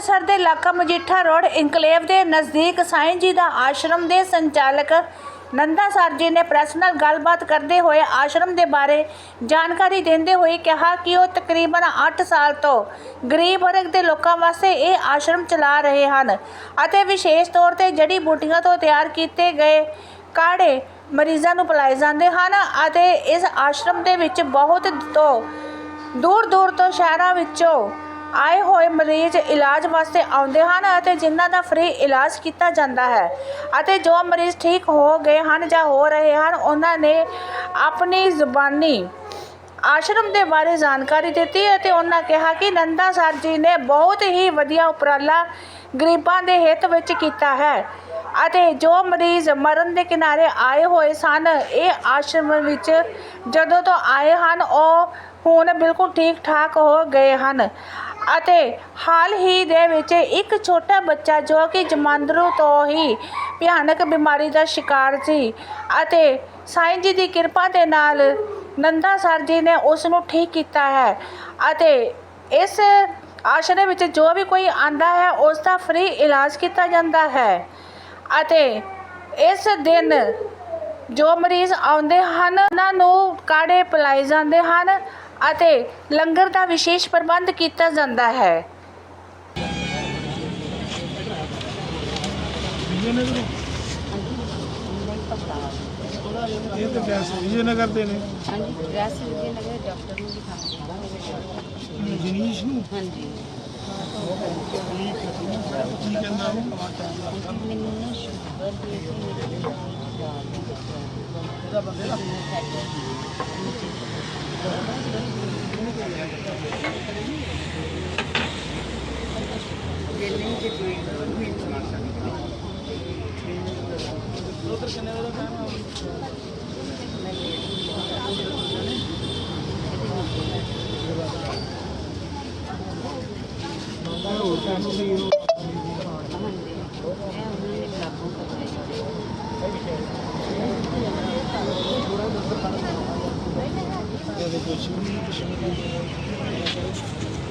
ਅੰਮ੍ਰਿਤਸਰ ਦੇ ਇਲਾਕਾ Majitha road enclave ਦੇ ਨਜ਼ਦੀਕ ਸਾਈਂ ਜੀ ਦਾ ਆਸ਼ਰਮ ਦੇ ਸੰਚਾਲਕ ਨੰਦਾ ਸਰ ਜੀ ਨੇ ਪ੍ਰੈਸ ਨਾਲ ਗੱਲਬਾਤ ਕਰਦੇ ਹੋਏ ਆਸ਼ਰਮ ਦੇ ਬਾਰੇ ਜਾਣਕਾਰੀ ਦਿੰਦੇ ਹੋਏ ਕਿਹਾ ਕਿ ਉਹ ਤਕਰੀਬਨ 8 ਸਾਲ ਤੋਂ ਗਰੀਬ ਵਰਗ ਦੇ ਲੋਕਾਂ ਵਾਸਤੇ ਇਹ ਆਸ਼ਰਮ ਚਲਾ ਰਹੇ ਹਨ ਅਤੇ ਵਿਸ਼ੇਸ਼ ਤੌਰ ਤੇ ਜੜੀ ਬੂਟੀਆਂ ਤੋਂ ਤਿਆਰ ਕੀਤੇ ਗਏ ਕਾੜੇ ਮਰੀਜ਼ਾਂ ਨੂੰ ਪਿਲਾਏ ਜਾਂਦੇ ਹਨ ਅਤੇ ਇਸ ਆਸ਼ਰਮ ਦੇ ਵਿੱਚ ਬਹੁਤ ਤੋਂ ਦੂਰ ਦੂਰ ਤੋਂ ਸ਼ਹਿਰਾਂ ਵਿੱਚੋਂ ਆਏ ਹੋਏ ਮਰੀਜ਼ ਇਲਾਜ ਵਾਸਤੇ ਆਉਂਦੇ ਹਨ ਅਤੇ ਜਿਨ੍ਹਾਂ ਦਾ ਫ੍ਰੀ ਇਲਾਜ ਕੀਤਾ ਜਾਂਦਾ ਹੈ ਅਤੇ ਜੋ ਮਰੀਜ਼ ਠੀਕ ਹੋ ਗਏ ਹਨ ਜਾਂ ਹੋ ਰਹੇ ਹਨ, ਉਹਨਾਂ ਨੇ ਆਪਣੀ ਜ਼ੁਬਾਨੀ ਆਸ਼ਰਮ ਦੇ ਬਾਰੇ ਜਾਣਕਾਰੀ ਦਿੱਤੀ ਅਤੇ ਉਹਨਾਂ ਕਿਹਾ ਕਿ ਨੰਦਾ ਸਰ ਜੀ ਨੇ ਬਹੁਤ ਹੀ ਵਧੀਆ ਉਪਰਾਲਾ ਗਰੀਬਾਂ ਦੇ ਹਿੱਤ ਵਿੱਚ ਕੀਤਾ ਹੈ ਅਤੇ ਜੋ ਮਰੀਜ਼ ਮਰਨ ਦੇ ਕਿਨਾਰੇ ਆਏ ਹੋਏ ਸਨ, ਇਹ ਆਸ਼ਰਮ ਵਿੱਚ ਜਦੋਂ ਤੋਂ ਆਏ ਹਨ, ਉਹ ਹੁਣ ਬਿਲਕੁਲ ਠੀਕ ਠਾਕ ਹੋ ਗਏ ਹਨ। ਅਤੇ ਹਾਲ ਹੀ ਦੇ ਵਿੱਚ ਇੱਕ ਛੋਟਾ ਬੱਚਾ ਜੋ ਕਿ ਜਮਾਂਦਰੂ ਤੋਂ ਹੀ ਭਿਆਨਕ ਬਿਮਾਰੀ ਦਾ ਸ਼ਿਕਾਰ ਸੀ ਅਤੇ ਸਾਈਂ ਜੀ ਦੀ ਕਿਰਪਾ ਦੇ ਨਾਲ ਨੰਦਾ ਸਰ ਜੀ ਨੇ ਉਸ ਨੂੰ ਠੀਕ ਕੀਤਾ ਹੈ ਅਤੇ ਇਸ ਆਸ਼ਰੇ ਵਿੱਚ ਜੋ ਵੀ ਕੋਈ ਆਂਦਾ ਹੈ, ਉਸ ਦਾ ਫ੍ਰੀ ਇਲਾਜ ਕੀਤਾ ਜਾਂਦਾ ਹੈ ਅਤੇ ਇਸ ਦਿਨ ਜੋ ਮਰੀਜ਼ ਆਉਂਦੇ ਹਨ, ਉਹਨਾਂ ਨੂੰ ਕਾੜੇ ਪਿਲਾਏ ਜਾਂਦੇ ਹਨ ਅਤੇ ਲੰਗਰ ਦਾ ਵਿਸ਼ੇਸ਼ ਪ੍ਰਬੰਧ ਕੀਤਾ ਜਾਂਦਾ ਹੈ। ਇਹ ਤਾਂ ਗੈਸ ਵਿਜੇ ਦੇ ਨੇ ਹਾਂਜੀ। ਵੈਸੇ ਵੀ ਡਾਕਟਰ ਨੂੰ ਦਿਖਾਉਣਾ ਜਨੀਸ਼ ਨੂੰ ਹਾਂਜੀ ਕੀ ਕਹਿੰਦਾ ਉਹ ਮੈਨੂੰ ਨਾ ਸ਼ੂਗਰ ਦੀ ਸੀ ਮੇਰੀ ਬੰਦੇ ਦਾ ਹੋਰ ਸਾਨੂੰ ਵੀ ਉਹ ਹਾਂਜੀ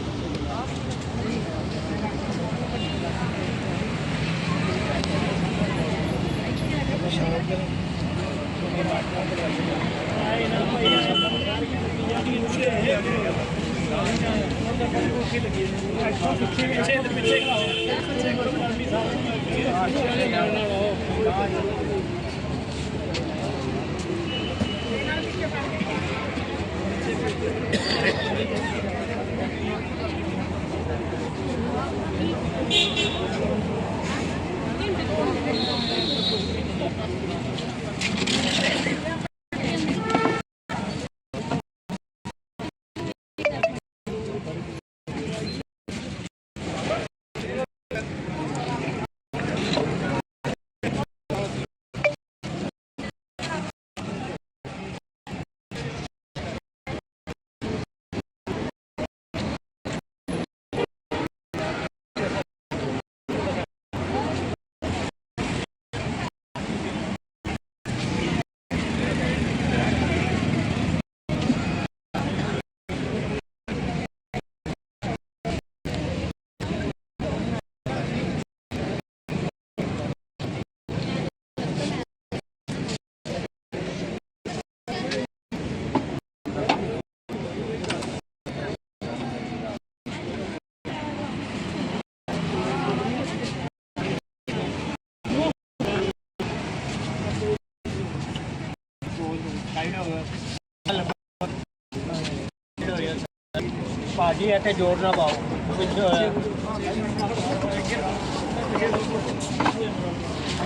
ਭਾਜੀ ਇੱਥੇ ਜ਼ੋਰ ਨਾ ਪਾਓ ਪਿੱਛੇ ਹੋਇਆ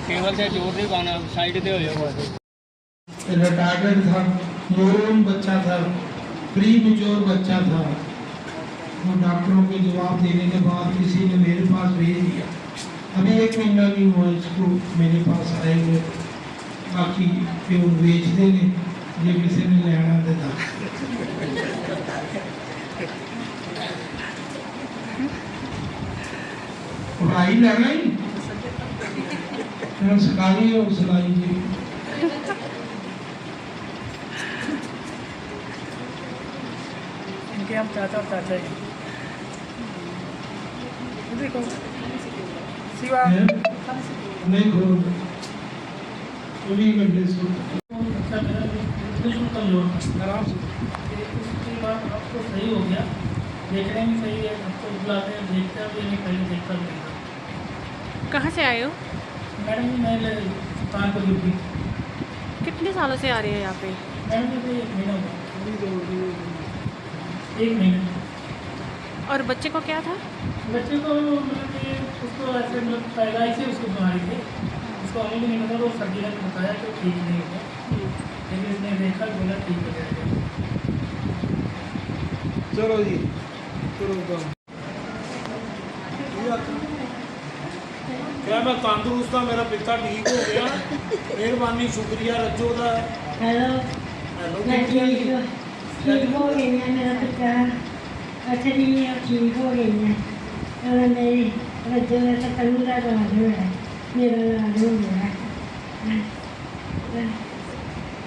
ਕੇਵਲ ਤੇ ਜ਼ੋਰ ਨਹੀਂ ਪਾਣਾ ਸਾਈਡ ਤੇ ਹੋ ਜਾਓ ਬਸ रिटायर्ड था न्यूरोन बच्चा था प्री मेच्योर बच्चा था वो डॉक्टरों के जवाब देने के बाद किसी ने मेरे पास भेज दिया अभी एक महीना नहीं हुआ इसको मेरे पास आए हुए बाकी फिर वो बेच देंगे ये किसी ने लेना देता पढ़ाई लेना ही फिर सिखाई और सिलाई जी इनके हम चाचा और चाचा ही ਸਿਵਾ ਨਹੀਂ ਖੋਲ ਚੌਵੀ घंटे सो अच्छा मेरा बिल्कुल कमज़ोर था आराम से। उसके बाद अब तो सही हो गया। देखने में सही है तो बुलाते हैं देखते हैं अभी नहीं पहले देखता भी नहीं। था कहाँ से आए हो? मैडम जी मैं कानपुर थी। कितने सालों से आ रही है यहाँ पे? मैडम जी एक महीना हुआ। एक महीना। और बच्चे को क्या था? बच्चे को मतलब उसको ऐसे मतलब पैदाइश से उसको बीमारी थी। उसको हमें भी नहीं पता वो सर्दी ने बताया कि ठीक नहीं होगा। लेकिन इसने देखा बोला ठीक हो जाएगा चलो जी करो काम ਕਿਹਾ ਮੈਂ ਤੰਦਰੁਸਤ ਹਾਂ ਮੇਰਾ ਪਿੱਤਾ ਠੀਕ ਹੋ ਗਿਆ ਮਿਹਰਬਾਨੀ ਸ਼ੁਕਰੀਆ ਰੱਜੋ ਦਾ ਹੈਲੋ ਹੈਲੋ ਮੈਂ ਠੀਕ ਹੋ- ਠੀਕ ਹੋ ਗਈ ਹਾਂ ਮੇਰਾ ਪਿੱਤਾ ਅੱਛਾ ਜੀ ਮੈਂ ਠੀਕ ਹੋ ਗਈ ਹਾਂ ਉਹ ਮੇਰੀ ਰੱਜੋ ਦਾ ਤਾਂ ਕੰਨ ਦਾ ਇਲਾਜ ਹੋਇਆ ਮੇਰਾ ਇਲਾਜ ਹੋ ਗਿਆ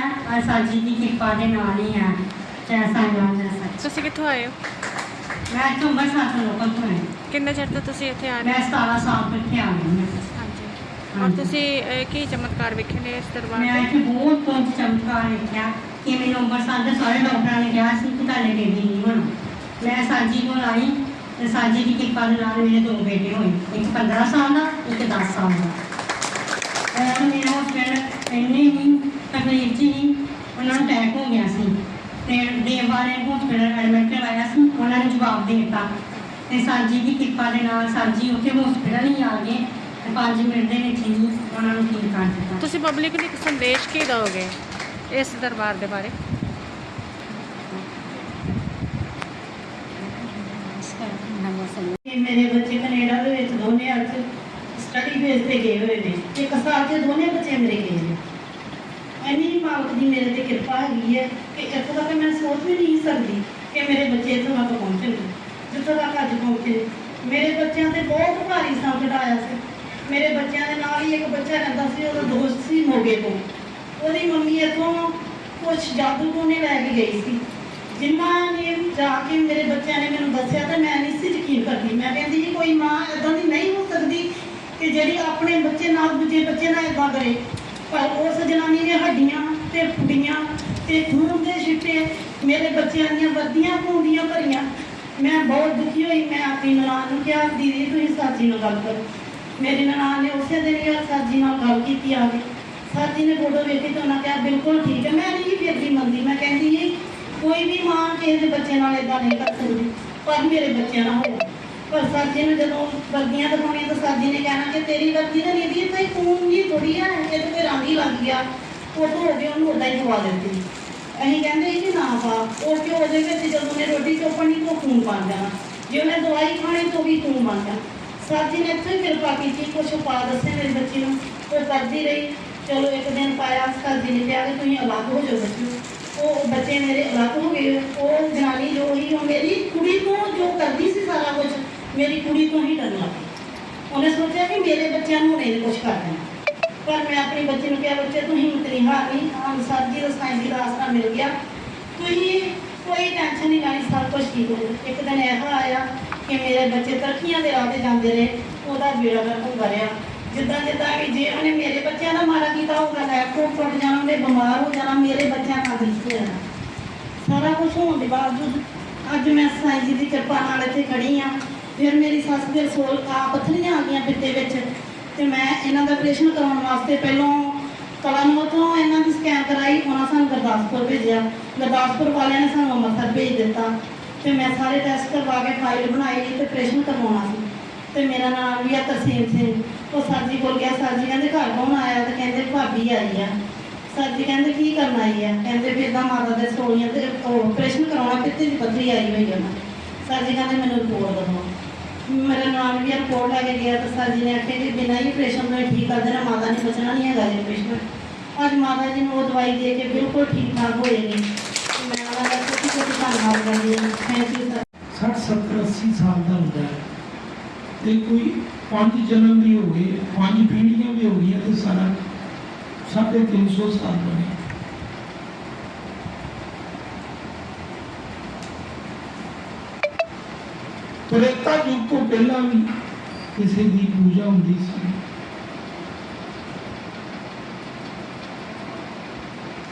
ਅੱਜ ਦੀ ਕਿਰਪਾ ਦੇ ਨਾਲ ਹੀ ਜੈਸਾ ਜੈਸਾ ਤੁਸੀਂ ਕਿੱਥੋਂ ਆਏ ਹੋ? ਮੈਂ ਤੋਂ ਬਸ ਆਤ ਲੋਕਾਂ ਤੋਂ ਹਾਂ ਕਿੰਨੇ ਚਿਰ ਤੋਂ ਤੁਸੀਂ ਇੱਥੇ ਆ ਰਹੇ ਮੈਂ 17 ਸਾਲ ਤੋਂ ਇੱਥੇ ਆ ਗਈ ਹਾਂ। ਹਾਂਜੀ। ਔਰ ਹਾਂਜੀ। ਤੁਸੀਂ ਅਹ, ਕੀ ਚਮਤਕਾਰ ਵੇਖੇ ਨੇ ਇਸ ਦਰਬਾਰ ਮੈਂ ਇੱਥੇ ਬਹੁਤ ਕੁਝ ਚਮਤਕਾਰ ਦੇਖਿਆ ਕਿ ਮੈਨੂੰ ਅੰਮ੍ਰਿਤਸਰ ਦੇ ਸਾਰੇ ਡਾਕਟਰਾਂ ਨੇ ਕਿਹਾ ਸੀ ਕਿ ਤੁਹਾਡੇ ਬੇਬੀ ਨਹੀਂ ਹੋਣਾ। ਮੈਂ ਸਾਜੀ ਕੋਲ ਆਈ ਤੇ ਸਾਜੀ ਦੀ ਕਿਰਪਾ ਦੇ ਨਾਲ ਮੇਰੇ ਦੋ ਬੇਟੇ ਹੋਏ। ਇੱਕ 15 ਸਾਲ ਦਾ ਇੱਕ 10 ਸਾਲ ਦਾ। ਔਰ ਮੇਰਾ ਹਸਬੈਂਡ ਇੰਨੇ ਹੀ ਤਕਲੀਫ ਹੀ ਉਹਨਾਂ ਨੂੰ ਅਟੈਕ ਹੋ ਗਿਆ ਸੀ ਤੇ ਦੇਵ ਵਾਲੇ ਹਸਪੀਟਲ ਐਡਮਿਟ ਕਰਵਾਇਆ ਸੀ ਉਹਨਾਂ ਨੇ ਜਵਾਬ ਦੇ ਦਿੱਤਾ। ਤੇ ਸਾਜੀ ਦੀ ਕਿਰਪਾ ਦੇ ਨਾਲ ਸਾਜੀ ਉੱਥੇ ਹਸਪੀਟਲ ਹੀ ਆ ਗਏ ਤੇ 5 ਮਿੰਟ ਦੇ ਵਿੱਚ ਹੀ ਉਹਨਾਂ ਨੂੰ ਠੀਕ ਕਰ ਦਿੱਤਾ। ਤੁਸੀਂ ਪਬਲਿਕ ਨੂੰ ਇੱਕ ਸੰਦੇਸ਼ ਕੀ ਦਿਓਗੇ ਇਸ ਦਰਬਾਰ ਦੇ ਬਾਰੇ? ਮੇਰੇ ਬੱਚੇ ਕੈਨੇਡਾ ਦੇ ਵਿੱਚ ਦੋਨੇ ਅੱਜ ਸਟੱਡੀ ਬੇਸ ਤੇ ਗਏ ਹੋਏ ਨੇ। ਇੱਕ ਸਾਲ ਦੇ ਦੋਨੇ ਬੱਚੇ ਮੇਰੇ ਗਏ ਨੇ। ਮੇਰੇ ਤੇ ਕਿਰਪਾ ਹੈਗੀ ਹੈ ਕਿ ਇੱਥੋਂ ਤੱਕ ਮੈਂ ਸੋਚ ਵੀ ਨਹੀਂ ਸਕਦੀ ਕਿ ਮੇਰੇ ਬੱਚੇ ਇੱਥੋਂ ਤੱਕ ਪਹੁੰਚਣਗੇ ਜਿੱਥੋਂ ਤੱਕ ਅੱਜ ਪਹੁੰਚੇ। ਮੇਰੇ ਬੱਚਿਆਂ ਤੇ ਬਹੁਤ ਭਾਰੀ ਸੰਕਟ ਆਇਆ ਸੀ। ਮੇਰੇ ਬੱਚਿਆਂ ਦੇ ਨਾਲ ਹੀ ਇੱਕ ਬੱਚਾ ਰਹਿੰਦਾ ਸੀ, ਉਹਦਾ ਦੋਸਤ ਸੀ ਮੋਗੇ ਤੋਂ। ਉਹਦੀ ਮੰਮੀ ਇੱਥੋਂ ਕੁਝ ਜਾਦੂ ਟੋਨੇ ਲੈ ਕੇ ਗਈ ਸੀ। ਜਿਨ੍ਹਾਂ ਨੇ ਜਾ ਕੇ ਮੇਰੇ ਬੱਚਿਆਂ ਨੇ ਮੈਨੂੰ ਦੱਸਿਆ ਤਾਂ ਮੈਂ ਨਹੀਂ ਸੀ ਯਕੀਨ ਕਰਦੀ। ਮੈਂ ਕਹਿੰਦੀ ਜੀ, ਕੋਈ ਮਾਂ ਇਦਾਂ ਦੀ ਨਹੀਂ ਹੋ ਸਕਦੀ ਕਿ ਜਿਹੜੀ ਆਪਣੇ ਬੱਚੇ ਨਾਲ ਦੂਜੇ ਬੱਚੇ ਨਾਲ ਇਦਾਂ ਕਰੇ। ਪਰ ਉਸ ਜਨਾਨੀ ਨੇ ਹੱਡੀਆਂ ਤੇ ਕੁੜੀਆਂ ਤੇ ਖੂਨ ਦੇ ਛਿੱਟੇ ਮੇਰੇ ਬੱਚਿਆਂ ਦੀਆਂ ਵਰਦੀਆਂ ਖੂੰਡੀਆਂ ਭਰੀਆਂ। ਮੈਂ ਬਹੁਤ ਦੁਖੀ ਹੋਈ, ਮੈਂ ਆਪਣੀ ਨਨਾਣ ਨੂੰ ਕਿਹਾ, ਦੀਦੀ, ਤੁਸੀਂ ਸਾਜੀ ਨਾਲ ਗੱਲ ਕਰੋ। ਮੇਰੀ ਨਨਾਣ ਨੇ ਉਸੇ ਦਿਨ ਹੀ ਸਾਜੀ ਨਾਲ ਗੱਲ ਕੀਤੀ ਆ ਕੇ। ਸਾਜੀ ਨੇ ਫੋਟੋ ਵੇਖੀ ਤਾਂ ਉਹਨਾਂ ਕਿਹਾ, ਬਿਲਕੁਲ ਠੀਕ ਹੈ, ਮੈਂ ਨਹੀਂ ਫਿਰ ਵੀ ਮੈਂ ਕਹਿੰਦੀ, ਜੀ, ਕੋਈ ਵੀ ਮਾਂ ਕਿਸੇ ਦੇ ਬੱਚੇ ਨਾਲ ਇਦਾਂ ਨਹੀਂ ਕਰ ਸਕਦੀ, ਪਰ ਮੇਰੇ ਬੱਚਿਆਂ ਨਾਲ ਹੋਇਆ। ਪਰ ਸਾਜੀ ਨੇ ਜਦੋਂ ਵਰਦੀਆਂ ਦਿਖਾਉਣੀਆਂ ਤਾਂ ਸਾਜੀ ਨੇ ਕਹਿਣਾ ਕਿ ਤੇਰੀ ਵਰਦੀ ਤਾਂ ਨਹੀਂ ਦੀ ਤਾਂ ਖੂਨ ਦੀ ਥੋੜੀ ਹੈ ਇਹ ਤਾਂ ਰੰਗ ਹੀ ਲੱਗ ਗਿਆ। ਉਹ ਧੋ ਉਹਨੂੰ ਉਦਾਂ ਹੀ ਖਵਾ ਦਿੱਤੀ ਅਸੀਂ ਕਹਿੰਦੇ ਸੀ ਕਿ ਨਾ ਪਾ ਉਹ ਘਿਓ ਦੇ ਵਿੱਚ ਜਦੋਂ ਨੇ ਰੋਟੀ ਚੋਪਣੀ ਤੋਂ ਖੂਨ ਬਣ ਜਾਣਾ, ਜੇ ਉਹਨੇ ਦਵਾਈ ਖਾਣੀ, ਤੋਂ ਵੀ ਖੂਨ ਬਣ ਜਾਣਾ। ਸਾਜੀ ਨੇ ਇੱਥੇ ਕਿਰਪਾ ਕੀਤੀ, ਕੁਛ ਪਾ ਦੱਸੇ ਮੇਰੇ ਬੱਚੇ ਨੂੰ ਉਹ ਕਰਦੀ ਰਹੀ। ਚਲੋ ਇੱਕ ਦਿਨ ਪਾਇਆ ਸਾਜੀ ਨੇ ਕਿਹਾ ਕਿ ਤੁਸੀਂ ਅਲੱਗ ਹੋ ਜਾਓ ਬੱਚਿਓ ਉਹ ਬੱਚੇ ਮੇਰੇ ਅਲੱਗ ਹੋ ਗਏ। ਉਹ ਜਨਾਨੀ ਜੋ ਹੀ ਉਹ ਮੇਰੀ ਕੁੜੀ ਤੋਂ ਜੋ ਕਰਦੀ ਸੀ ਸਾਰਾ ਕੁਝ ਮੇਰੀ ਕੁੜੀ ਤੋਂ ਹੀ ਡਰਨ ਲੱਗ ਉਹਨੇ ਸੋਚਿਆ ਕਿ ਮੇਰੇ ਬੱਚਿਆਂ ਨੂੰ ਨਹੀਂ ਕੁਝ ਕਰ ਪਰ ਮੈਂ ਆਪਣੇ ਬੱਚੇ ਨੂੰ ਕਿਹਾ, ਬੱਚੇ, ਤੂੰ ਹਿੰਮਤ ਨਹੀਂ ਹਾਰਨੀ। ਆਮ ਸਾਜੀ ਦਾ ਸਾਈਂ ਦੀ ਦਾ ਮਿਲ ਗਿਆ। ਤੁਸੀਂ ਕੋਈ ਟੈਨਸ਼ਨ ਨਹੀਂ ਲੈਣੀ, ਸਭ ਕੁਝ ਠੀਕ ਹੋ ਜਾਊ। ਇੱਕ ਦਿਨ ਇਹੋ ਆਇਆ ਕਿ ਮੇਰੇ ਬੱਚੇ ਤਰੱਕੀਆਂ ਦੇ ਰਾਹ ਤੇ ਜਾਂਦੇ ਰਹੇ। ਉਹਦਾ ਬੇੜਾ ਗਰਕ ਹੁੰਦਾ ਰਿਹਾ ਜਿੱਦਾਂ ਜਿੱਦਾਂ ਕਿ ਜੇ ਉਹਨੇ ਮੇਰੇ ਬੱਚਿਆਂ ਦਾ ਮਾੜਾ ਕੀਤਾ ਹੋਊਗਾ ਲੈਪਟਾਪ ਟੁੱਟ ਜਾਣਾ, ਉਹਨੇ ਬਿਮਾਰ ਹੋ ਜਾਣਾ, ਮੇਰੇ ਬੱਚਿਆਂ ਨਾਲ ਦੁੱਖ ਹੋ ਜਾਣਾ ਸਾਰਾ ਕੁਝ ਹੋਣ ਦੇ ਬਾਵਜੂਦ ਅੱਜ ਮੈਂ ਸਾਈਂ ਜੀ ਦੀ ਕਿਰਪਾ ਨਾਲ ਇੱਥੇ ਖੜੀ ਆ ਫਿਰ ਮੇਰੀ ਸੱਸ ਦੇ ਰਸੋਲ ਆ ਪੱਥਰੀਆਂ ਆ ਗਈਆਂ ਪਿੱਤੇ ਵਿੱਚ। ਤੇ ਮੈਂ ਇਹਨਾਂ ਦਾ ਆਪਰੇਸ਼ਨ ਕਰਾਉਣ ਵਾਸਤੇ ਪਹਿਲਾਂ ਕਲਾਨੋ ਤੋਂ ਇਹਨਾਂ ਦੀ ਸਕੈਨ ਕਰਾਈ, ਉਹਨਾਂ ਸਾਨੂੰ ਗੁਰਦਾਸਪੁਰ ਭੇਜਿਆ। ਗੁਰਦਾਸਪੁਰ ਵਾਲਿਆਂ ਨੇ ਸਾਨੂੰ ਅੰਮ੍ਰਿਤਸਰ ਭੇਜ ਦਿੱਤਾ। ਤੇ ਮੈਂ ਸਾਰੇ ਟੈਸਟ ਕਰਵਾ ਕੇ ਫਾਈਲ ਬਣਾਈ ਤੇ ਆਪਰੇਸ਼ਨ ਕਰਵਾਉਣਾ ਸੀ। ਤੇ ਮੇਰਾ ਨਾਮ ਵੀ ਆ ਤਰਸੀਮ ਸਿੰਘ। ਉਹ ਸਰ ਜੀ ਕੋਲ ਗਿਆ ਸਰ ਜੀ ਕਹਿੰਦੇ, ਘਰ ਕੌਣ ਆਇਆ? ਤੇ ਕਹਿੰਦੇ, ਭਾਬੀ ਆਈ ਆ। ਸਰ ਜੀ ਕਹਿੰਦੇ, ਕੀ ਕਰਨ ਆਈ ਆ? ਕਹਿੰਦੇ, ਵੀ ਏਦਾਂ ਮਾਤਾ ਦੇ ਸੋਲੀਆਂ ਤੇ ਆਪਰੇਸ਼ਨ ਕਰਾਉਣਾ ਪਿੱਤੇ ਦੀ ਪੱਥਰੀ ਆਈ ਹੋਈ ਆ ਸਰ ਜੀ ਕਹਿੰਦੇ, ਮੈਨੂੰ ਰਿਪੋਰਟ ਦਿਓ। ਮੇਰਾ ਨਾਮ ਵੀ ਰਿਪੋਰਟ ਲੈ ਕੇ ਗਿਆ ਤਾਂ ਸਰ ਜੀ ਨੇ ਆਖਿਆ ਕਿ ਬਿਨਾਂ ਹੀ ਆਪਰੇਸ਼ਨ ਤੋਂ ਹੀ ਠੀਕ ਕਰ ਦੇਣਾ, ਮਾਤਾ ਨੇ ਬਚਣਾ ਨਹੀਂ ਹੈਗਾ ਜੀ ਆਪਰੇਸ਼ਨ ਅੱਜ ਮਾਤਾ ਜੀ ਨੂੰ ਉਹ ਦਵਾਈ ਦੇ ਕੇ ਬਿਲਕੁਲ ਠੀਕ ਠਾਕ ਹੋਏ ਨੇ। ਮੈਂ ਉਹਨਾਂ ਦਾ ਕੋਟੀ ਕੋਟੀ ਧੰਨਵਾਦ ਕਰਦੀ ਹਾਂ। ਥੈਂਕ ਯੂ ਸਰ 60 70 80 ਸਾਲ ਦਾ ਹੁੰਦਾ ਹੈ। ਤੇ ਕੋਈ ਪੰਜ ਜਨਮ ਵੀ ਹੋ ਗਏ, ਪੰਜ ਪੀੜ੍ਹੀਆਂ ਵੀ ਹੋ ਗਈਆਂ ਤੇ ਸਾਰਾ ਸਾਢੇ 300 ਸਾਲ ਬਣੇ। ਤ੍ਰੇਤਾ ਯੁੱਗ ਤੋਂ ਪਹਿਲਾਂ ਵੀ ਕਿਸੇ ਦੀ ਪੂਜਾ ਹੁੰਦੀ ਸੀ।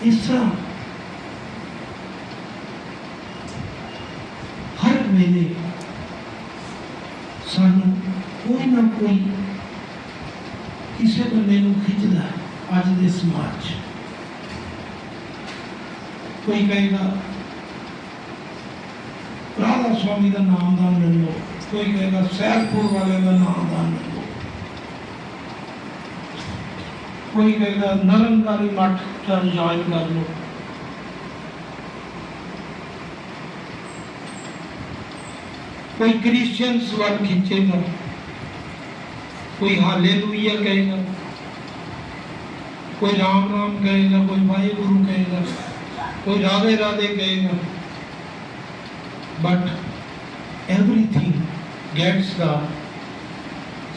ਇਸ ਤਰ੍ਹਾਂ ਹਰ ਵੇਲੇ ਸਾਨੂੰ ਕੋਈ ਨਾ ਕੋਈ ਕਿਸੇ ਬੰਦੇ ਨੂੰ ਖਿੱਚਦਾ ਹੈ ਅੱਜ ਦੇ ਸਮਾਜ 'ਚ। ਕੋਈ ਕਹੇਗਾ ਰਾਧਾ ਸਵਾਮੀ ਦਾ ਨਾਮਦਾਨ ਲੈ ਲਓ ਕੋਈ ਕਹੇਗਾ ਸਹਿਬਪੁਰ ਵਾਲੇ ਦਾ ਨਾਮਦਾਨ ਲੈ ਲਓ ਕੋਈ ਕਹੇਗਾ ਨਰਨਕਾਰੀ ਮੱਠ ਚ ਜੁਆਇਨ ਕਰ ਲਓ कोई क्रिश्चियंस वर्ड खींचेगा कोई हालेलुया कहेगा कोई राम राम कहेगा कोई वाहे गुरु कहेगा कोई राधे राधे कहेगा but everything gets the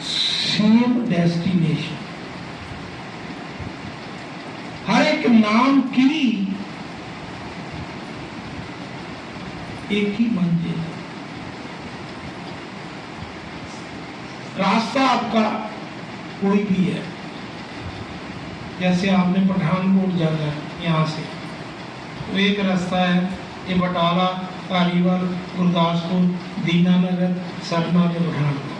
same destination हर एक नाम की एक ही मंजिल रास्ता आपका कोई भी है। जैसे आपने पठानकोट जाना है यहाँ से। तो एक रास्ता है ये बटाला धारीवाल गुरदासपुर, दीनानगर सतना के पठानकोट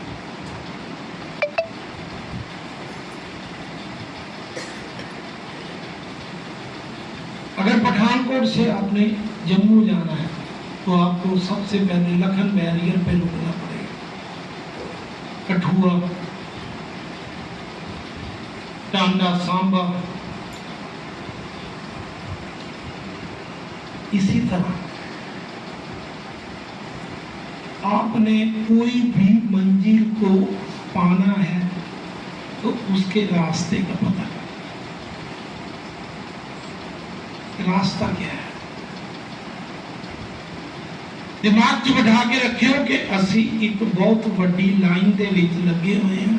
अगर पठानकोट से आपने जम्मू जाना है तो आपको सबसे पहले लखन बैरियर पे रुकना पड़ेगा। कठुआ, टांडा सांबा। इसी तरह। आपने कोई भी मंजिल को पाना है तो उसके रास्ते का पता करें रास्ता क्या है ਦਿਮਾਗ 'ਚ ਬਿਠਾ ਕੇ ਰੱਖਿਓ ਕਿ ਅਸੀਂ ਇੱਕ ਬਹੁਤ ਵੱਡੀ ਲਾਈਨ ਦੇ ਵਿੱਚ ਲੱਗੇ ਹੋਏ ਹਾਂ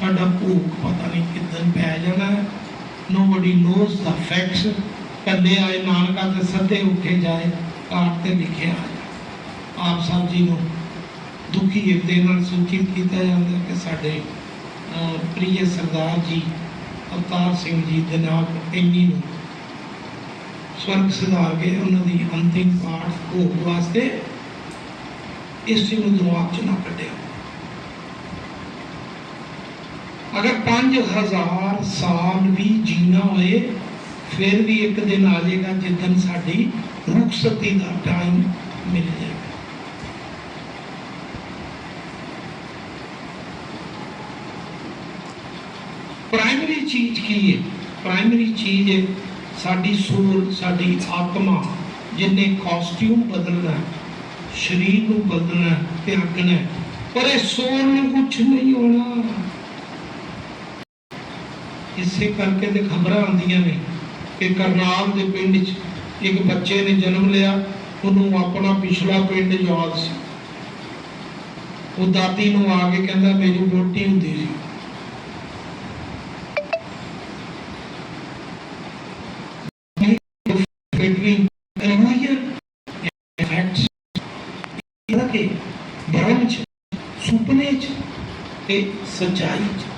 ਸਾਡਾ ਭੋਗ ਪਤਾ ਨਹੀਂ ਕਿੱਦਣ ਪੈ ਜਾਣਾ ਹੈ ਨੋਬਡੀ ਨੋਸ ਦਾ ਫੈਕਟਸ ਕੰਦੇ ਆਏ ਨਾਨਕਾ ਤੇ ਸੱਤੇ ਉੱਠੇ ਜਾਏ ਕਾਟ ਤੇ ਲਿਖਿਆ ਆ ਆਪ ਸਾਹਿਬ ਜੀ ਨੂੰ ਦੁਖੀ ਹਿਰਦੇ ਨਾਲ ਸੂਚਿਤ ਕੀਤਾ ਜਾਂਦਾ ਕਿ ਸਾਡੇ ਅਹ, ਪ੍ਰਿਯ ਸਰਦਾਰ ਜੀ ਅਵਤਾਰ ਸਿੰਘ ਜੀ ਦੇ ਨਾਲ ਇੰਨੀ ਨੂੰ ਸਵਰਗ ਸਿਧਾਰ ਕੇ ਉਹਨਾਂ ਦੀ ਅੰਤਿਮ ਪਾਠ ਭੋਗ ਵਾਸਤੇ ਇਸ ਚੀਜ਼ ਨੂੰ ਦਿਮਾਗ 'ਚ ਨਾ ਕੱਢਿਆ। ਅਗਰ 5000 ਸਾਲ ਵੀ ਜੀਣਾ ਹੋਏ ਫਿਰ ਵੀ ਇੱਕ ਦਿਨ ਆ ਜਾਏਗਾ ਜਿੱਦਨ ਸਾਡੀ ਰੁਖਸਤੀ ਦਾ ਟਾਈਮ ਮਿਲ ਜਾਏਗਾ। ਪ੍ਰਾਇਮਰੀ ਚੀਜ਼ ਕੀ ਹੈ? ਪ੍ਰਾਇਮਰੀ ਚੀਜ਼ ਹੈ ਸਾਡੀ ਸੋਲ ਸਾਡੀ ਆਤਮਾ ਜਿੰਨੇ ਕਾਸਟਿਊਮ ਬਦਲਣਾ ਸਰੀਰ ਨੂੰ ਬਦਲਣਾ ਹੈ, ਤਿਆਗਣਾ ਪਰ ਇਹ ਸੋਲ ਨੂੰ ਕੁਝ ਨਹੀਂ ਹੋਣਾ। ਇਸੇ ਕਰਕੇ ਤੇ ਖਬਰਾਂ ਆਉਂਦੀਆਂ ਨੇ ਕਿ ਕਰਨਾਲ ਦੇ ਪਿੰਡ 'ਚ ਇੱਕ ਬੱਚੇ ਨੇ ਜਨਮ ਲਿਆ ਉਹਨੂੰ ਆਪਣਾ ਪਿਛਲਾ ਪਿੰਡ ਯਾਦ ਸੀ। ਉਹ ਦਾਦੀ ਨੂੰ ਆ ਕੇ ਕਹਿੰਦਾ ਮੇਰੀ ਰੋਟੀ ਹੁੰਦੀ ਸੀ। ਇਹਨਾਂ ਕੇ ਭਰਮ ਚ ਸੁਪਨੇ ਚ ਤੇ ਸੱਚਾਈ ਚ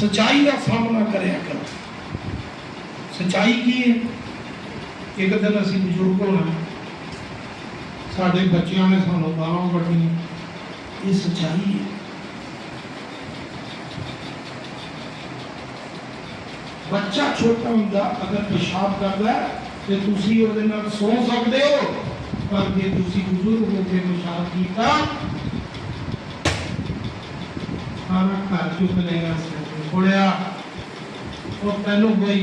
ਸੱਚਾਈ ਦਾ ਸਾਹਮਣਾ ਕਰਿਆ ਕਰੋ। ਸੱਚਾਈ ਕੀ ਹੈ? ਇੱਕ ਦਿਨ ਅਸੀਂ ਬਜ਼ੁਰਗ ਹੋਣਾ, ਸਾਡੇ ਬੱਚਿਆਂ ਨੇ ਸਾਨੂੰ ਗਾਲਾਂ ਕੱਢਣੀਆਂ ਇਹ ਸੱਚਾਈ ਹੈ। ਬੱਚਾ ਛੋਟਾ ਹੁੰਦਾ, ਅਗਰ ਪਿਸ਼ਾਬ ਕਰਦਾ ਤੇ ਤੁਸੀਂ ਉਹਦੇ ਨਾਲ ਸੌ ਸਕਦੇ ਹੋ। पर के दूसरी बुज़ुर्ग हो गए मुशाफी का खाना खा चुप लेगा छोड़िया। और तेन कोई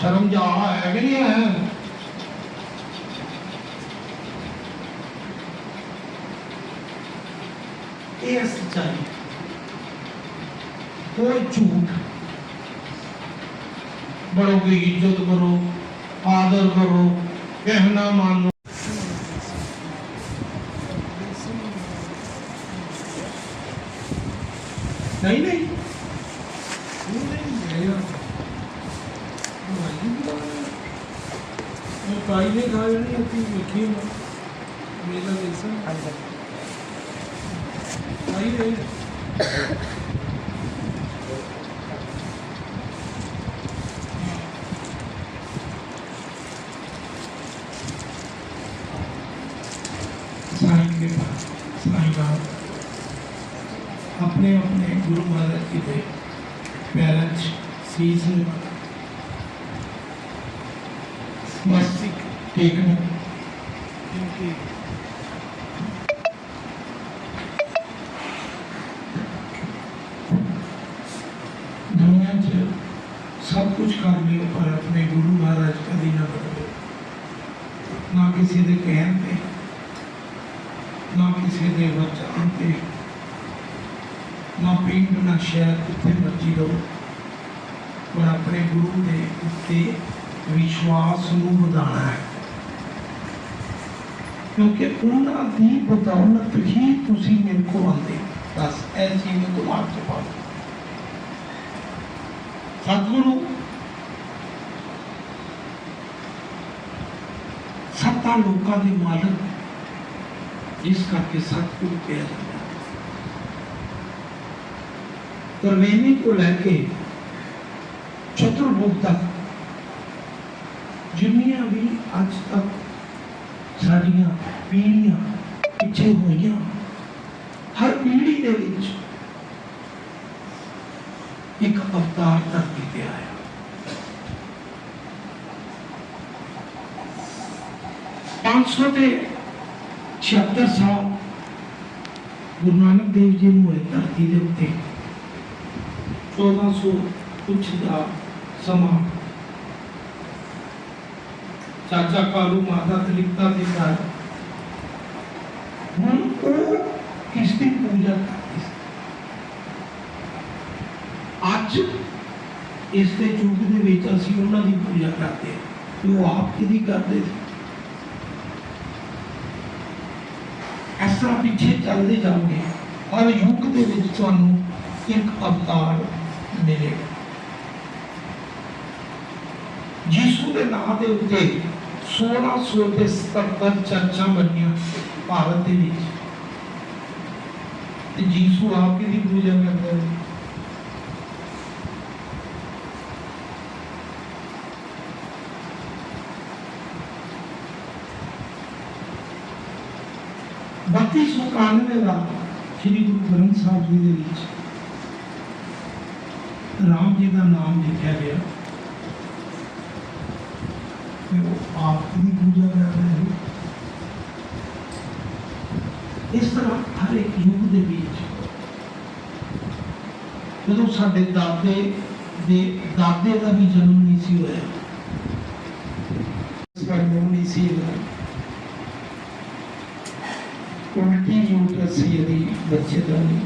शर्म जा है कि नहीं है? ये सच्चाई। कोई झूठ। बड़ों की इज़्ज़त करो, आदर करो, कहना मानो। अपने अपने गुरु महाराज जी के पेरेंट्स सीज़न मस्तिक टेकन ਪਿੰਡ ਨਾ ਮਰਜ਼ੀ ਰਹੋ। ਪਰ ਆਪਣੇ ਗੁਰੂ ਦੇ ਉੱਤੇ ਵਿਸ਼ਵਾਸ ਨੂੰ ਵਧਾਉਣਾ ਹੈ। ਕਿਉਂਕਿ ਉਹਨਾਂ ਦੀ ਬਦੌਲਤ ਹੀ ਤੁਸੀਂ ਮੇਰੇ ਕੋਲ ਆਉਂਦੇ। ਬਸ ਇਹ ਨੂੰ ਦਿਮਾਗ 'ਚ ਪਾ ਸਤਿਗੁਰੂ, ਸੱਤਾ ਲੋਕਾਂ ਦੇ ਮਾਲਕ। ਜਿਸ ਕਰਕੇ ਸਤਿਗੁਰੂ ਕਿਹਾ ਜਾਂਦਾ ਹੈ ਤਰਵੇਨੀ ਤੋਂ ਲੈ ਕੇ ਚਤੁਰਭੁਜ ਤੱਕ ਜਿੰਨੀਆਂ ਵੀ ਅੱਜ ਤੱਕ ਸਾਡੀਆਂ ਪੀੜ੍ਹੀਆਂ ਪਿੱਛੇ ਹੋਈਆਂ, ਹਰ ਪੀੜ੍ਹੀ ਦੇ ਵਿੱਚ ਇੱਕ ਅਵਤਾਰ ਧਰਤੀ ਤੇ ਆਇਆ ਪੰਜ ਸੌ ਤੇ 76 ਸਾਲ ਗੁਰੂ ਨਾਨਕ ਦੇਵ ਜੀ ਨੂੰ ਇਹ ਧਰਤੀ ਦੇ ਉੱਤੇ 1400 ਕੁਛ ਦਾ ਸਮਾਂ ਚਾਚਾ ਕਾਲੂ ਮਾਤਾ ਤ੍ਰਿਪਤਾ ਦੇ ਘਰ ਹੁਣ ਉਹ ਕਿਸ ਦੀ ਪੂਜਾ ਕਰਦੇ ਸੀ ਅੱਜ ਇਸ ਦੇ ਯੁੱਗ ਦੇ ਵਿੱਚ ਅਸੀਂ ਉਹਨਾਂ ਦੀ ਪੂਜਾ ਕਰਦੇ ਹਾਂ ਤੇ ਉਹ ਆਪ ਕਿਹਦੀ ਕਰਦੇ ਸੀ ਇਸ ਤਰ੍ਹਾਂ ਪਿੱਛੇ ਚੱਲਦੇ ਜਾਓਗੇ ਹਰ ਯੁੱਗ ਦੇ ਵਿੱਚ ਤੁਹਾਨੂੰ ਇੱਕ ਅਵਤਾਰ ਮਿਲੇਗਾ ਯਿਸੂ ਦੇ ਨਾਮ ਦੇ ਉੱਤੇ 1677 ਚਰਚਾਂ ਬਣੀਆਂ ਭਾਰਤ ਦੇ ਵਿੱਚ। ਤੇ ਯਿਸੂ ਆਪ ਕਿਹਦੀ ਪੂਜਾ ਕਰਦਾ ਹੈ ਬੱਤੀ ਸੌ ਇਕਾਨਵੇਂ ਦਾ ਸ੍ਰੀ ਗੁਰੂ ਗ੍ਰੰਥ ਸਾਹਿਬ ਜੀ ਦੇ ਵਿੱਚ। ਰਾਮ ਜੀ ਦਾ ਨਾਮ ਲਿਖਿਆ ਗਿਆ ਤੇ ਉਹ ਆਪ ਦੀ ਪੂਜਾ ਕਰ ਰਹੇ ਹਨ ਇਸ ਤਰ੍ਹਾਂ ਹਰ ਇੱਕ ਯੁੱਗ ਦੇ ਵਿੱਚ ਜਦੋਂ ਸਾਡੇ ਦਾਦੇ ਦੇ ਦਾਦੇ ਦਾ ਵੀ ਜਨਮ ਨਹੀਂ ਸੀ ਹੋਇਆ ਸਾਡੇ ਨਹੀਂ ਸੀ ਹੋਇਆ ਉਲਟੀ ਯੂਟਰਸ ਸੀ ਇਹਦੀ ਬੱਚੇ ਦਾ ਨਹੀਂ,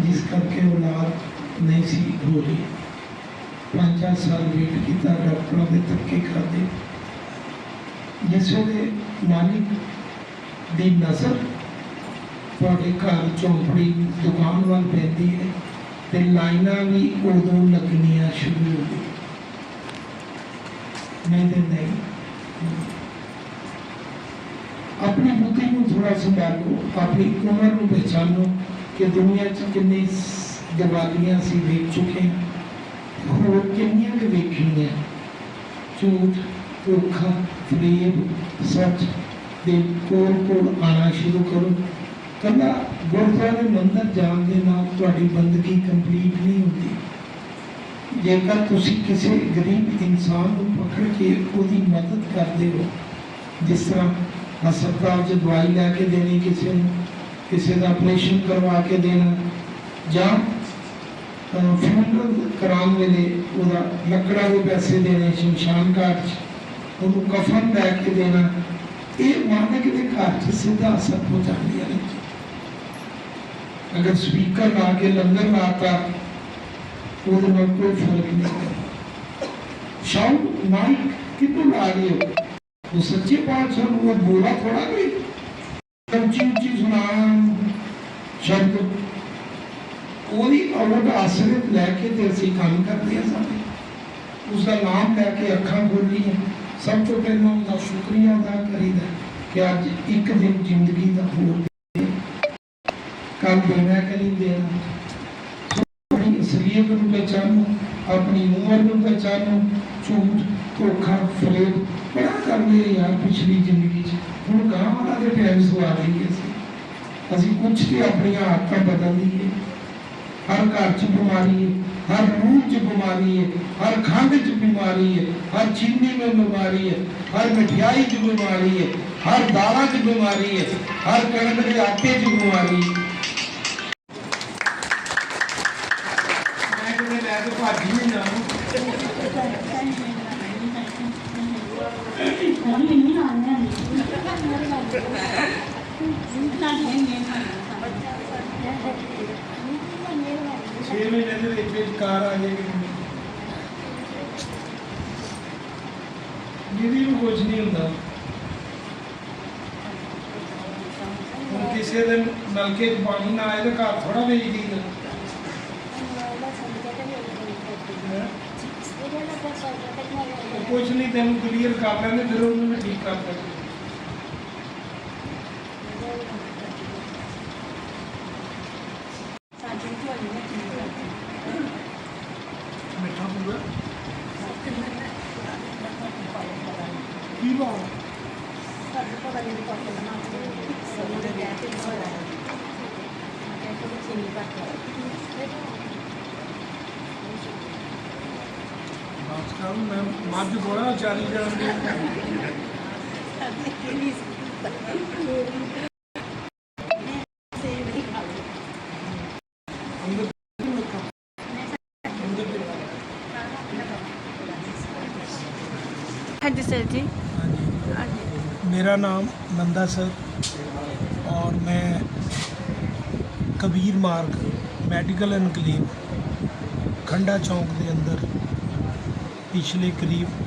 ਜਿਸ ਕਰਕੇ ਔਲਾਦ ਨਹੀਂ ਸੀ ਹੋ ਰਹੀ। ਪੰਜ ਚਾਰ ਸਾਲ ਵੇਟ ਕੀਤਾ, ਡਾਕਟਰਾਂ ਦੇ ਧੱਕੇ ਖਾਦੇ ਜਿਸ ਵੇਲੇ ਮਾਲਿਕ ਦੀ ਨਜ਼ਰ ਤੁਹਾਡੇ ਘਰ ਝੌਂਪੜੀ ਦੁਕਾਨ ਵੱਲ ਪੈਂਦੀ ਹੈ ਤੇ ਲਾਈਨਾਂ ਵੀ ਉਦੋਂ ਲੱਗਣੀਆਂ ਸ਼ੁਰੂ ਹੋ ਗਈਆਂ। ਨਹੀਂ ਤੇ ਨਹੀਂ। ਆਪਣੀ ਬੁੱਧੀ ਨੂੰ ਥੋੜਾ ਸੰਭਾਲੋ, ਆਪਣੀ ਉਮਰ ਨੂੰ ਪਛਾਣੋ ਕਿ ਦੁਨੀਆ 'ਚ ਕਿੰਨੀ ਦਿਵਾਲੀਆਂ ਸੀ ਵੇਖ ਚੁੱਕੇ ਹਾਂ। ਹੋਰ ਕਿੰਨੀਆਂ ਕੁ ਵੇਖਣੀਆਂ। ਝੂਠ, ਧੋਖਾ ਫਰੇਬ ਸੱਚ ਦੇ ਕੋਲ ਕੋਲ ਆਣਾ ਸ਼ੁਰੂ ਕਰੋ। ਕੱਲਾ ਗੁਰਦੁਆਰੇ ਮੰਦਰ ਜਾਣ ਦੇ ਨਾਲ ਤੁਹਾਡੀ ਬੰਦਗੀ ਕੰਪਲੀਟ ਨਹੀਂ ਹੁੰਦੀ। ਜੇਕਰ ਤੁਸੀਂ ਕਿਸੇ ਗਰੀਬ ਇਨਸਾਨ ਨੂੰ ਪਕੜ ਕੇ ਉਹਦੀ ਮਦਦ ਕਰਦੇ ਹੋ, ਜਿਸ ਤਰ੍ਹਾਂ ਹਸਪਤਾਲ 'ਚ ਦਵਾਈ ਲੈ ਕੇ ਦੇਣੀ ਕਿਸੇ ਨੂੰ, ਕਿਸੇ ਦਾ ਆਪਰੇਸ਼ਨ ਕਰਵਾ ਕੇ ਦੇਣਾ, ਜਾਂ ਫਿਊਨਰਲ ਕਰਾਉਣ ਵੇਲੇ ਉਹਦਾ ਲੱਕੜਾਂ ਦੇ ਪੈਸੇ ਦੇਣੇ ਸ਼ਮਸ਼ਾਨ ਘਾਟ 'ਚ ਉਹਨੂੰ ਕਫਨ ਲੈ ਕੇ ਦੇਣਾ। ਇਹ ਮਾਨਕ ਦੇ ਘਰ 'ਚ ਸਿੱਧਾ ਅਸਰ ਪਹੁੰਚਾਉਂਦੀਆਂ ਨੇ ਅਗਰ ਸਪੀਕਰ ਲਾ ਕੇ ਲੰਗਰ ਲਾਤਾ, ਉਹਦੇ ਨਾਲ ਕੋਈ ਫ਼ਰਕ ਨਹੀਂ ਪੈਂਦਾ। ਮਾਈਕ ਕਿਤੋਂ ਲਾ ਰਹੇ ਹੋ? ਉਹ ਸੱਚੇ ਪਾਤਸ਼ਾਹ ਨੂੰ ਉਹ ਬੋਲਾ ਥੋੜਾ ਵੀ ਉੱਚੀ ਉੱਚੀ ਸੁਣਾ ਸ਼ਬਦ ਉਹਦੀ ਅਵਡ ਆਸਰੇ ਲੈ ਕੇ ਤੇ ਅਸੀਂ ਕੰਮ ਕਰਦੇ ਹਾਂ ਸਾਰੇ। ਉਸ ਦਾ ਨਾਮ ਲੈ ਕੇ ਅੱਖਾਂ ਖੋਲੀਆਂ। ਸਭ ਤੋਂ ਪਹਿਲਾਂ ਉਹਦਾ ਸ਼ੁਕਰੀਆ ਅਦਾ ਕਰੀਦਾ ਕਿ ਅੱਜ ਇੱਕ ਦਿਨ ਜ਼ਿੰਦਗੀ ਦਾ ਹੋਰ ਕੰਮ ਦੇਣਾ ਕਿ ਨਹੀਂ ਦੇਣਾ ਆਪਣੀ ਅਸਲੀਅਤ ਨੂੰ ਪਹਿਚਾਨੋ, ਆਪਣੀ ਉਮਰ ਨੂੰ ਪਹਿਚਾਨੋ, ਝੂਠ, ਧੋਖਾ ਫਰੇਬ ਬੜਾ ਕਰਦੇ ਯਾਰ ਪਿਛਲੀ ਜ਼ਿੰਦਗੀ 'ਚ। ਹੁਣ ਗਾਂ ਵਾਲਾ ਦੇ ਟਾਈਮ ਸਵਾ ਰਹੀ ਅਸੀਂ। ਅਸੀਂ ਕੁਝ ਤੇ ਆਪਣੀਆਂ ਆਦਤਾਂ ਬਦਲ ਲਈਏ। हर घर च बीमारी है हर मूह च बीमारी है हर खंड च बीमारी है हर चीनी में बीमारी है हर मिठाई च बीमारी है हर दाला च बीमारी है हर कणक के आटे च बीमारी Thank you. 6 ਮਹੀਨੇ ਦੇ ਵਿੱਚ ਵਿੱਚ ਕਾਰ ਆ ਜਾਏਗੀ ਨਿਧੀ ਨੂੰ ਕੁਝ ਨਹੀਂ ਹੁੰਦਾ। ਹੁਣ ਕਿਸੇ ਦਿਨ ਨਲਕੇ 'ਚ ਪਾਣੀ ਨਾ ਆਏ ਤਾਂ ਘਰ ਥੋੜਾ ਵੇਚ ਦੀ ਕੁਝ ਨਹੀਂ, ਤੈਨੂੰ ਕਲੀਅਰ ਕਰ ਲੈਂਦੇ, ਫਿਰ ਉਹਨੂੰ ਠੀਕ ਕਰ ਦਿੰਦੇ। ਹਾਂਜੀ ਸਰ ਜੀ मेरा नाम नंदा सर और मैं कबीर मार्ग ਮੈਡੀਕਲ ਇਨਕਲੇਵ ਖੰਡਾ ਚੌਂਕ ਦੇ ਅੰਦਰ ਪਿਛਲੇ ਕਰੀਬ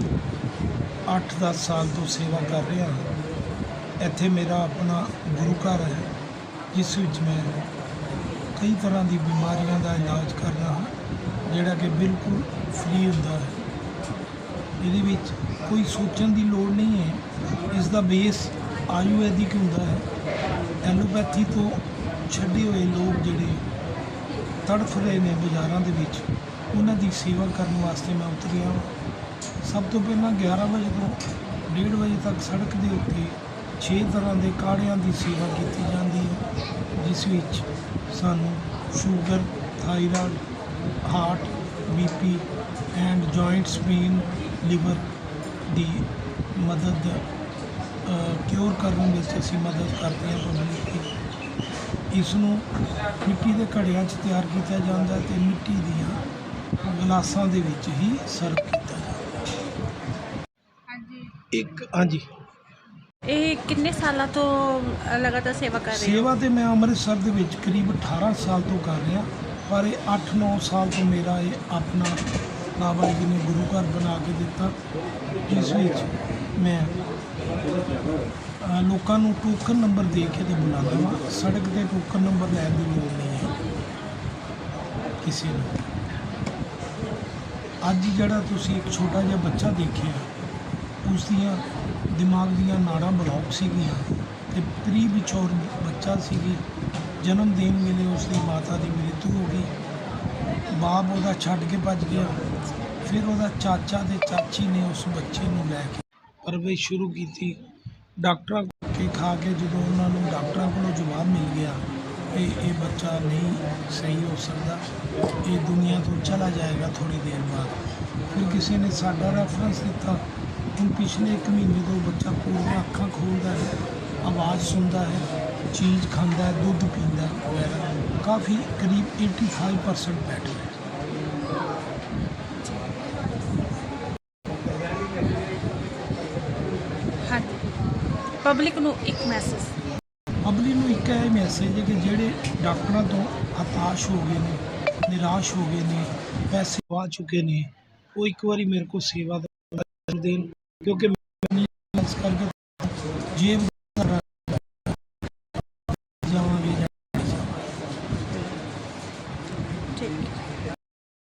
8-10 ਸਾਲ ਤੋਂ ਸੇਵਾ ਕਰ ਰਿਹਾ ਹਾਂ। ਇੱਥੇ ਮੇਰਾ ਆਪਣਾ ਗੁਰੂ ਘਰ ਹੈ, ਜਿਸ ਵਿੱਚ ਮੈਂ ਕਈ ਤਰ੍ਹਾਂ ਦੀ ਬਿਮਾਰੀਆਂ ਦਾ ਇਲਾਜ ਕਰ ਰਿਹਾ ਹਾਂ, ਜਿਹੜਾ ਕਿ ਬਿਲਕੁਲ ਫ੍ਰੀ ਹੁੰਦਾ ਹੈ। ਇਹਦੇ ਵਿੱਚ ਕੋਈ ਸੋਚਣ ਦੀ ਲੋੜ ਨਹੀਂ ਹੈ। ਇਸ ਦਾ ਬੇਸ ਆਯੁਰਵੈਦਿਕ ਹੁੰਦਾ ਹੈ। ਐਲੋਪੈਥੀ ਤੋਂ ਛੱਡੇ ਹੋਏ ਲੋਕ ਜਿਹੜੇ ਤੜਫ ਰਹੇ ਨੇ ਬਾਜ਼ਾਰਾਂ ਦੇ ਵਿੱਚ, ਉਹਨਾਂ ਦੀ ਸੇਵਾ ਕਰਨ ਵਾਸਤੇ ਮੈਂ ਉਤਰਿਆ ਹਾਂ। ਸਭ ਤੋਂ ਪਹਿਲਾਂ 11 ਵਜੇ ਤੋਂ 1:30 ਵਜੇ ਤੱਕ ਸੜਕ ਦੇ ਉੱਤੇ 6 ਤਰ੍ਹਾਂ ਦੇ ਕਾੜਿਆਂ ਦੀ ਸੇਵਾ ਕੀਤੀ ਜਾਂਦੀ ਹੈ, ਜਿਸ ਵਿੱਚ ਸਾਨੂੰ sugar thyroid heart BP and joints pain, liver ਦੀ ਮਦਦ ਕਿਉਰ ਕਰਨ ਵਿੱਚ ਅਸੀਂ ਮਦਦ ਕਰਦੇ ਹਾਂ ਪਬਲਿਕ ਦੀ ਇਸ ਨੂੰ ਮਿੱਟੀ ਦੇ ਘੜਿਆਂ 'ਚ ਤਿਆਰ ਕੀਤਾ ਜਾਂਦਾ ਹੈ ਤੇ ਮਿੱਟੀ ਦੀਆਂ ਗਲਾਸਾਂ ਦੇ ਵਿੱਚ ਹੀ ਸਰਵ ਕੀਤਾ ਇੱਕ ਹਾਂਜੀ। ਇਹ ਕਿੰਨੇ ਸਾਲਾਂ ਤੋਂ ਅ, ਲਗਾਤਾਰ ਸੇਵਾ ਕਰ ਰਹੇ ਹੋ? ਸੇਵਾ ਤੇ ਮੈਂ ਅੰਮ੍ਰਿਤਸਰ ਦੇ ਵਿੱਚ ਕਰੀਬ 18 ਸਾਲ ਤੋਂ ਕਰ ਰਿਹਾ ਪਰ ਇਹ 8-9 ਸਾਲ ਤੋਂ ਮੇਰਾ ਇਹ ਆਪਣਾ ਬਾਬਾ ਜੀ ਨੇ ਗੁਰੂ ਘਰ ਬਣਾ ਕੇ ਦਿੱਤਾ ਜਿਸ ਵਿੱਚ ਮੈਂ ਅ, ਲੋਕਾਂ ਨੂੰ ਟੋਕਨ ਨੰਬਰ ਦੇ ਕੇ ਤੇ ਬੁਲਾਉਂਦਾ ਵਾਂ ਸੜਕ ਤੇ ਟੋਕਨ ਨੰਬਰ ਲੈਣ ਦੀ ਲੋੜ ਨਹੀਂ ਹੈ ਕਿਸੇ ਨੂੰ। ਅੱਜ ਜਿਹੜਾ ਤੁਸੀਂ ਇੱਕ ਛੋਟਾ ਜਿਹਾ ਬੱਚਾ ਦੇਖਿਆ ਉਸ ਦੀਆਂ ਦਿਮਾਗ ਦੀਆਂ ਨਾੜਾਂ ਬਲੌਕ ਸੀਗੀਆਂ ਤੇ ਪ੍ਰੀ ਵਿਚੋਰ ਬੱਚਾ ਸੀਗੀ। ਜਨਮ ਦੇਣ ਵੇਲੇ ਉਸ ਦੀ ਮਾਤਾ ਦੀ ਮ੍ਰਿਤੂ ਹੋ ਗਈ। ਬਾਪ ਉਹਦਾ ਛੱਡ ਕੇ ਭੱਜ ਗਿਆ। ਫਿਰ ਉਹਦਾ ਚਾਚਾ ਤੇ ਚਾਚੀ ਨੇ ਉਸ ਬੱਚੇ ਨੂੰ ਲੈ ਕੇ ਪਰਵਰਿਸ਼ ਸ਼ੁਰੂ ਕੀਤੀ। ਡਾਕਟਰਾਂ ਕੇ ਖਾ ਕੇ ਜਦੋਂ ਉਹਨਾਂ ਨੂੰ ਡਾਕਟਰਾਂ ਕੋਲੋਂ ਜਵਾਬ ਮਿਲ ਗਿਆ ਕਿ ਇਹ ਬੱਚਾ ਨਹੀਂ ਸਹੀ ਹੋ ਸਕਦਾ, ਇਹ ਦੁਨੀਆ ਤੋਂ ਚਲਾ ਜਾਏਗਾ ਥੋੜੀ ਦੇਰ ਬਾਅਦ। ਫਿਰ ਕਿਸੇ ਨੇ ਸਾਡਾ ਰੈਫਰੈਂਸ ਦਿੱਤਾ। ਹੁਣ ਪਿਛਲੇ ਇੱਕ ਮਹੀਨੇ ਤੋਂ ਬੱਚਾ ਪੂਰੀਆਂ ਅੱਖਾਂ ਖੋਲ੍ਹਦਾ ਹੈ ਆਵਾਜ਼ ਸੁਣਦਾ ਹੈ ਚੀਜ਼ ਖਾਂਦਾ ਹੈ ਦੁੱਧ ਪੀਂਦਾ ਹੈ। ਕਾਫੀ ਕਰੀਬ 85% ਬੈਟਰ ਹੈ ਪਬਲਿਕ ਨੂੰ ਇੱਕ ਮੈਸੇਜ ਪਬਲਿਕ ਨੂੰ ਇੱਕ ਇਹ ਮੈਸੇਜ ਹੈ ਕਿ ਜਿਹੜੇ ਡਾਕਟਰਾਂ ਤੋਂ ਹਤਾਸ਼ ਹੋ ਗਏ ਨੇ ਨਿਰਾਸ਼ ਹੋ ਗਏ ਨੇ ਪੈਸੇ ਪਾ ਚੁੱਕੇ ਨੇ ਉਹ ਇੱਕ ਵਾਰੀ ਮੇਰੇ ਕੋਲ ਸੇਵਾ ਦਾ ਦੇਣ। ਕਿਉਂਕਿ ਇਸ ਕਰਕੇ ਜੇਬ